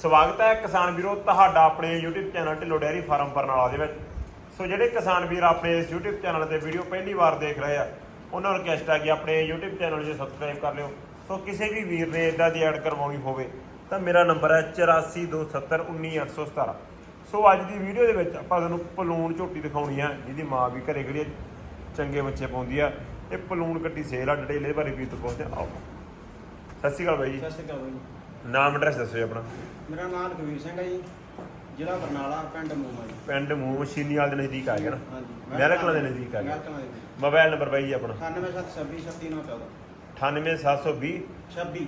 ਸਵਾਗਤ ਹੈ ਕਿਸਾਨ ਵੀਰੋ ਤੁਹਾਡਾ ਆਪਣੇ YouTube channel Dhillon dairy farm Barnala ਦੇ ਵਿੱਚ। ਸੋ ਜਿਹੜੇ ਕਿਸਾਨ ਵੀਰ ਆਪਣੇ ਇਸ YouTube ਚੈਨਲ ਤੇ ਵੀਡੀਓ ਪਹਿਲੀ ਵਾਰ ਦੇਖ ਰਹੇ ਆ, ਉਹਨਾਂ ਨੂੰ ਰਿਕਵੈਸਟ ਆ ਕਿ ਆਪਣੇ YouTube ਚੈਨਲ 'ਚ ਸਬਸਕ੍ਰਾਈਬ ਕਰ ਲਿਓ। ਸੋ ਕਿਸੇ ਵੀ ਵੀਰ ਨੇ ਇਦਾਂ ਦੀ ਐਡ ਕਰਵਾਉਣੀ ਹੋਵੇ, ਤਾਂ ਮੇਰਾ ਨੰਬਰ ਹੈ 8427191817 ਸੋ ਅੱਜ ਦੀ ਵੀਡੀਓ ਦੇ ਵਿੱਚ ਆਪਾਂ ਤੁਹਾਨੂੰ ਪਲੂਣ ਝੋਟੀ ਦਿਖਾਉਣੀ ਆ, ਜਿਹਦੀ ਮਾਂ ਵੀ ਘਰੇ ਖੜੀ ਚੰਗੇ ਬੱਚੇ ਪਾਉਂਦੀ ਆ ਇਹ ਪਲੂਣ ਕੱਟੀ ਸੇਲ ਆ ਡਿਟੇਲ ਬਾਰੇ ਵੀ ਤੋਂ ਪਹੁੰਚਦੇ ਆਓ। ਸਤਿ ਸ਼੍ਰੀ ਅਕਾਲ ਬਾਈ ਜੀ। ਸਤਿ ਸ਼੍ਰੀ ਅਕਾਲ ਬਾਈ ਨਾਮ ਐਡਰੈਸ ਦੱਸੋ ਜੀ ਆਪਣਾ। ਮੇਰਾ ਨਾਮ ਲਖਵੀਰ ਸਿੰਘ ਹੈ ਜੀ ਜ਼ਿਲ੍ਹਾ ਬਰਨਾਲਾ ਪਿੰਡ ਮੂਮਾ ਜੀ। ਪਿੰਡ ਮੂੰਹ ਮਸ਼ੀਨੀ ਵਾਲ ਦੇ ਨਜ਼ਦੀਕ ਆ ਗਿਆ ਨਾ? ਹਾਂਜੀ ਮਹਿਲ ਕਲਾਂ ਦੇ ਨਜ਼ਦੀਕ ਆ ਗਿਆ। ਦੇ। ਮੋਬਾਈਲ ਨੰਬਰ ਬਾਈ ਜੀ ਆਪਣਾ। 9726 36914 98720 26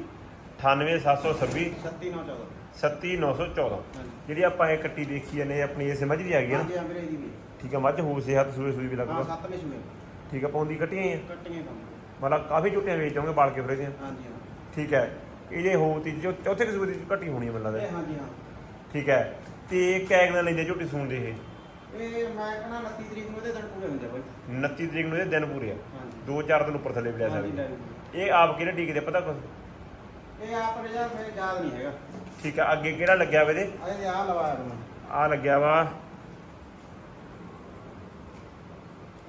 98726 36914 37914 ਹਾਂਜੀ। ਜਿਹੜੀ ਆਪਾਂ ਇਹ ਕੱਟੀ ਦੇਖੀ ਇਹ ਆਪਣੀ ਇਸੇ ਮੱਝ ਦੀ ਆ ਗਈ ਨਾ? ਹਾਂਜੀ ਹਾਂ ਵੀਰੇ ਜੀ ਵੀ ਠੀਕ ਹੈ ਮੱਝ ਹੋ ਸਿਹਤ ਸੂਏ ਸੂਈ ਵੀ ਹਾਂ ਲੱਗਦਾ ਸੱਤਵੇਂ ਸੂਏ। ਠੀਕ ਹੈ ਪੌਂਦੀ ਕੱਟੀਆਂ ਹੀ ਆ? ਕੱਟੀਆਂ ਕੰਮ ਮਤਲਬ ਕਾਫੀ ਝੁੱਟੀਆਂ ਵੇਚ ਜਾਓਗੇ ਬਾਲ ਕੇ ਫਰੇ ਦੀਆਂ ਹਾਂਜੀ ਹਾਂ। ਠੀਕ ਹੈ ਇਹ ਜੇ ਹੋ ਤੀ ਜੋ ਚੌਥੇ ਕਿਸਮ ਦੀ ਕੱਟੀ ਹੋਣੀ ਮੈਨੂੰ ਲੱਗਦਾ। ਹਾਂਜੀ ਹਾਂ। ਠੀਕ ਹੈ। ਤੇ ਕੈਗ ਨਾਲ ਲੈਂਦੇ ਝੁੱਟੀ ਸੂਣ ਦੇ ਇਹ। ਇਹ ਮੈਂ ਕਹਣਾ 29 ਤਰੀਕ ਨੂੰ ਇਹਦੇ ਦਿਨ ਪੂਰੇ ਹੁੰਦੇ ਬਾਈ। 29 ਤਰੀਕ ਨੂੰ ਇਹ ਦਿਨ ਪੂਰੇ ਆ। ਹਾਂਜੀ। ਦੋ ਚਾਰ ਦਿਨ ਉੱਪਰ ਥੱਲੇ ਵੀ ਲੈ ਹਾਂਜੀ, ਸਕਦੇ। ਲੈ ਲਓ। ਇਹ ਆਪ ਕਿਹੜੇ ਟੀਕੇ ਦੇ ਪਤਾ ਕੁਛ? ਇਹ ਆਪ ਰਿਜ਼ਾ ਮੇਰੇ ਯਾਦ ਨਹੀਂ ਹੈਗਾ। ਠੀਕ ਹੈ ਅੱਗੇ ਕਿਹੜਾ ਲੱਗਿਆ ਵਾ ਇਹਦੇ? ਆ ਲਵਾਇਆ ਤੂੰ ਆ ਲੱਗਿਆ ਵਾ।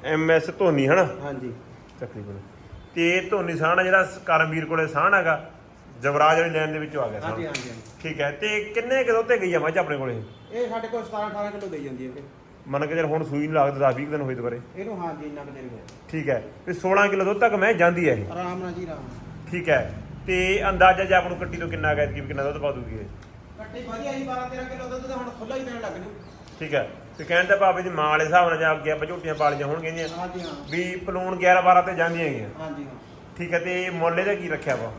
ਐਮ ਐਸ ਧੋਨੀ ਹਨਾ? ਹਾਂਜੀ। ਤਕਰੀਬਨ ਤੇ ਧੋਨੀ ਸਾਹਣ ਜਿਹੜਾ ਕਰਮਵੀਰ ਕੋਲੇ ਸਾਹਣ ਹੈਗਾ ਜਵਰਾਜ ਵਾਲੀ ਲਾਈਨ ਦੇ ਵਿੱਚੋਂ ਆ ਗਿਆ ਸਾਹਣ ਹਾਂਜੀ ਹਾਂਜੀ ਹਾਂਜੀ। ਠੀਕ ਹੈ ਤੇ ਕਿੰਨੇ ਕਿਲੋ ਤੇ ਗਈ ਆ ਮੱਝ ਆਪਣੇ ਕੋਲੇ? ਇਹ ਸਾਡੇ ਕੋਲ 17 18 ਕਿਲੋ ਦੇਈ ਜਾਂਦੀ ਹੈ ਵੀਰੇ। ਮੰਨ ਕੇ ਚੱਲ ਹੁਣ ਸੂਈ ਨੂੰ ਲੱਗਦਾ 10 20 ਦਿਨ ਹੋਏ ਦੁਬਾਰੇ। ਇਹਨੂੰ ਹਾਂਜੀ ਇੰਨਾ ਕੁ ਦੇਰ ਹੋਇਆ ਠੀਕ ਹੈ ਤੇ 16 ਕਿਲੋ ਦੁੱਧ ਤੱਕ ਮੈਂ ਜਾਂਦੀ ਹੈ ਇਹ। ਆਰਾਮ ਨਾਲ ਜੀ ਆਰਾਮ ਨਾਲ। ਠੀਕ ਹੈ ਤੇ ਅੰਦਾਜ਼ਾ ਜੇ ਆਪ ਨੂੰ ਕੱਟੀ ਤੋਂ ਕਿੰਨਾ ਗੈਸ ਕੀ ਕਿੰਨਾ ਦੁੱਧ ਪਾ ਦੂਗੀ ਇਹ? ਕੱਟੀ ਵਧੀਆ ਜੀ 12 13 ਕਿਲੋ ਦੁੱਧ ਤਾਂ ਹੁਣ ਖੁੱਲਾ ਹੀ ਦੇਣ ਲੱਗ ਜੂ। ਠੀਕ ਹੈ ਤੇ ਕਹਿਣ ਦਾ ਭਾਵੇਂ ਜੀ ਮਾਂ ਵਾਲੇ ਹਿਸਾਬ ਨਾਲ ਜਾਂ ਅੱਗੇ ਆਪਾਂ ਝੋਟੀਆਂ ਪਾਲੀਆਂ ਹੋਣਗੀਆਂ ਜੀ ਹਾਂਜੀ ਹਾਂ। ਵੀ ਪਲੂਣ 11 12 ਤੇ ਜਾਂਦੀਆਂ ਹੈਗੀਆਂ। ਹਾਂਜੀ ਹਾਂ। ਠੀਕ ਹੈ ਤੇ ਮੁੱਲ ਇਹਦਾ ਕੀ ਰੱਖਿਆ ਵਾ?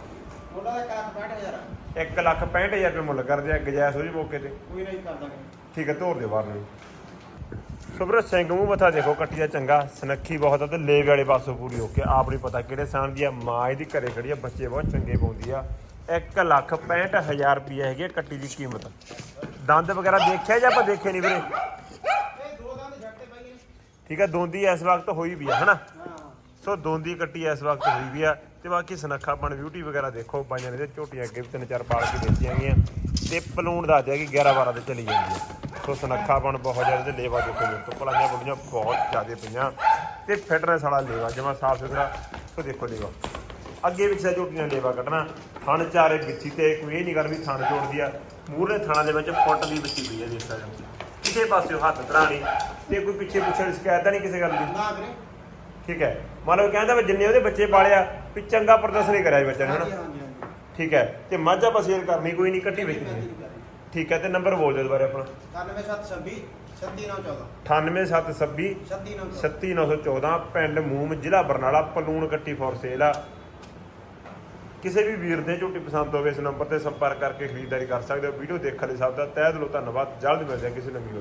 ਉਹਦਾ ਦਾ ਕਾਕ 65000 ਆ। 1 ਲੱਖ 65000 ਰੁਪਏ ਮੁੱਲ ਕਰਦੇ ਆ ਗਜੈਸ ਹੋ ਜੀ ਮੌਕੇ ਤੇ। ਕੋਈ ਨਹੀਂ ਕਰ ਦਾਂਗੇ ਠੀਕ ਹੈ ਧੋਰ ਦੇ ਬਾਹਰ ਨੂੰ ਸੁਬਰ ਸਿੰਘ ਮੂੰਹ ਮੱਥਾ ਦੇਖੋ ਕੱਟੀ ਦਾ ਚੰਗਾ ਸਨੱਖੀ ਬਹੁਤ ਆ ਤੇ ਲੇਵੇ ਵਾਲੇ ਪਾਸੋਂ ਪੂਰੀ ਹੋ ਕੇ ਆਪ ਨਹੀਂ ਪਤਾ ਕਿਹੜੇ ਸਾਨ ਦੀ ਆ ਮਾਂ ਇਹਦੀ ਘਰੇ ਖੜੀ ਆ ਬੱਚੇ ਬਹੁਤ ਚੰਗੇ ਪਾਉਂਦੀ ਆ। 1 ਲੱਖ 65000 ਰੁਪਏ ਹੈਗੀ ਆ ਕੱਟੀ ਦੀ ਕੀਮਤ। ਦੰਦ ਵਗੈਰਾ ਦੇਖਿਆ ਜਾਂ ਆਪਾਂ ਦੇਖੇ ਨਹੀਂ ਵੀਰੇ? ਇਹ ਦੋ ਦੰਦ ਛੱਡ ਤੇ ਪਾਈਏ ਠੀਕ ਹੈ ਦੋਂਦੀ ਇਸ ਵਕਤ ਹੋਈ ਵੀ ਆ ਹਨਾ? ਸੋ ਦੋਂਦੀ ਕੱਟੀ ਇਸ ਵਕਤ ਹੋਈ ਵੀ ਆ ਤੇ ਬਾਕੀ ਸਨੱਖਾਪਣ ਬਿਊਟੀ ਵਗੈਰਾ ਦੇਖੋ, ਬਾਈਆਂ ਨੇ ਤੇ ਝੋਟੀਆਂ ਅੱਗੇ ਵੀ ਤਿੰਨ ਚਾਰ ਪਾਲ ਕੇ ਦਿੱਤੀਆਂ ਗਈਆਂ। ਤੇ ਪਲੂਣ ਦਾ ਦਿਆ ਕਿ 11 12 ਤੇ ਚਲੀ ਜਾਂਦੀ ਹੈ ਸੋ ਸਨੱਖਾਪਣ ਬਹੁਤ ਜ਼ਿਆਦਾ, ਤੇ ਲੇਵਾ ਦੇਖੋ ਜੀ ਤੋਂ ਪਲਾਈਆਂ ਬੁੱਢੀਆਂ ਬਹੁਤ ਜ਼ਿਆਦਾ ਪਈਆਂ। ਤੇ ਫਿਟਨੈਸ ਵਾਲਾ ਲੇਵਾ ਜਿਵੇਂ ਸਾਫ਼ ਸੁਥਰਾ। ਸੋ ਦੇਖੋ ਲੇਵਾ। ਅੱਗੇ ਪਿੱਛੇ ਝੋਟੀਆਂ ਲੇਵਾ ਕੱਢਣਾ ਥਣ ਚਾਰੇ ਵਿੱਚੀ ਤੇ ਕੋਈ ਇਹ ਨਹੀਂ ਗੱਲ ਵੀ ਥਣ ਜੋੜਦੀ ਆ। ਮੂਹਰੇ ਥਾਣਾ ਦੇ ਵਿੱਚ ਫੁੱਟ ਦੀ ਵਿੱਚੀ ਪਈ ਆ ਦੇਖ ਸਕਦੇ ਹੋ ਕਿਸੇ ਪਾਸੇ ਹੱਥ ਧਰਾਣੀ, ਤੇ ਕੋਈ ਪਿੱਛੇ ਪੁੱਛਣ ਸ਼ਿਕਾਇਤ ਤਾਂ ਨਹੀਂ ਕਿਸੇ ਗੱਲ ਦੀ? ਨਾ ਵੀਰੇ ਠੀਕ ਹੈ। ਮੰਨ ਲਓ ਕਹਿੰਦਾ ਵੀ ਜਿੰਨੇ ਉਹਦੇ ਬੱਚੇ ਪਾਲਿਆ ਵੀ ਚੰਗਾ ਪ੍ਰਦਰਸ਼ਨ ਹੀ ਕਰਿਆ ਜੀ ਬੱਚੇ ਨੇ ਹਨਾ? ਹਾਂਜੀ ਹਾਂਜੀ ਠੀਕ ਹੈ। ਤੇ ਮੱਝ ਸੇਲ ਕਰਨੀ ਕੋਈ ਨਹੀਂ ਕੱਟੀ ਵੇਚਣੀ ਠੀਕ ਹੈ ਤੇ ਨੰਬਰ ਬੋਲ ਦਿਓ ਦੁਬਾਰਾ ਆਪਣਾ। 9726 36914 98726 36914 37914 ਪਿੰਡ ਮੂਮ ਜ਼ਿਲ੍ਹਾ ਬਰਨਾਲਾ ਪਲੂਣ ਕੱਟੀ ਫੋਰ ਸੇਲ ਆ। ਕਿਸੇ ਵੀ ਵੀਰ ਦੇ ਝੋਟੀ ਪਸੰਦ ਹੋਵੇ ਇਸ ਨੰਬਰ ਤੇ ਸੰਪਰਕ ਕਰਕੇ ਖਰੀਦਦਾਰੀ ਕਰ ਸਕਦੇ ਹੋ। ਵੀਡੀਓ ਦੇਖਣ ਲਈ ਸਭ ਦਾ ਤਹਿ ਦਿਲੋਂ ਧੰਨਵਾਦ। ਜਲਦ ਮਿਲਦੇ ਹਾਂ ਕਿਸੇ ਨਵੀਂ